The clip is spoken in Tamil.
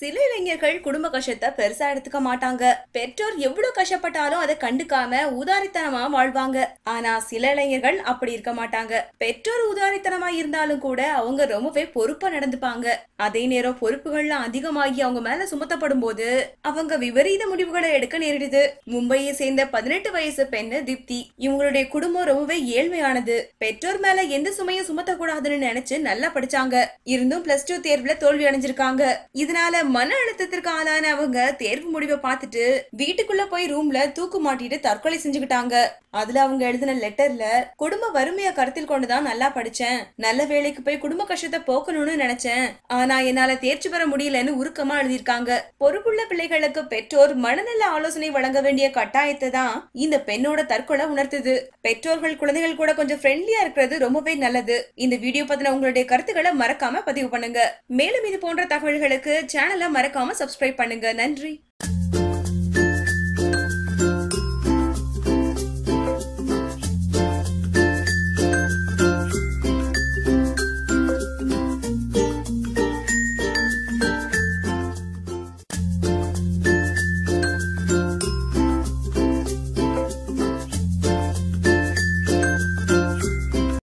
சில இளைஞர்கள் குடும்ப கஷ்டத்தை பெருசா எடுத்துக்க மாட்டாங்க. பெற்றோர் எவ்வளவு கஷ்டப்பட்டாலும் அதை கண்டுக்காம உதாரித்தனமா வாழ்வாங்க. ஆனா சில இளைஞர்கள் அப்படி இருக்க மாட்டாங்க. பெற்றோர் உதாரித்தனமா இருந்தாலும் கூட அவங்க ரொம்பவே பொறுப்பா நடந்துப்பாங்க. அதே நேரம் பொறுப்புகள்லாம் அதிகமாகி அவங்க மேல சுமத்தப்படும் போது அவங்க விபரீத முடிவுகளை எடுக்க நேரிடுது. மும்பையை சேர்ந்த பதினெட்டு வயசு பெண்ணு தீப்தி. இவங்களுடைய குடும்பம் ரொம்பவே ஏழ்மையானது. பெற்றோர் மேல எந்த சுமையும் சுமத்தக்கூடாதுன்னு நினைச்சு நல்லா படிச்சாங்க. இருந்தும் பிளஸ் டூ தேர்வுல தோல்வி அடைஞ்சிருக்காங்க. இதனால மன அழுத்தத்திற்கு ஆளான அவங்க தேர்வு முடிவை பார்த்துட்டு வீட்டுக்குள்ள போய் ரூம்ல தூக்கு மாட்டிட்டு தற்கொலை செஞ்சுக்கிட்டாங்க. அதுல அவங்க எழுதின லெட்டர்ல குடும்ப வறுமைய கருத்தில் கொண்டுதான் நல்லா படிச்சேன். நல்ல வேலைக்கு போய் குடும்ப கஷ்டத்தை போக்கணும்னு நினைச்சேன். ஆனா என்னால தேர்ச்சி பெற முடியலன்னு உருக்கமா எழுதியிருக்காங்க. பொறுப்புள்ள பிள்ளைகளுக்கு பெற்றோர் மனநல ஆலோசனை வழங்க வேண்டிய கட்டாயத்தை தான் இந்த பெண்ணோட தற்கொலை உணர்த்துது. பெற்றோர்கள் குழந்தைகள் கூட கொஞ்சம் ஃப்ரெண்ட்லியா இருக்கிறது ரொம்பவே நல்லது. இந்த வீடியோ பத்தின உங்களுடைய கருத்துக்களை மறக்காம பதிவு பண்ணுங்க. மேலும் இது போன்ற தகவல்களுக்கு சேனல் மறக்காம சப்ஸ்கிரைப் பண்ணுங்க. நன்றி.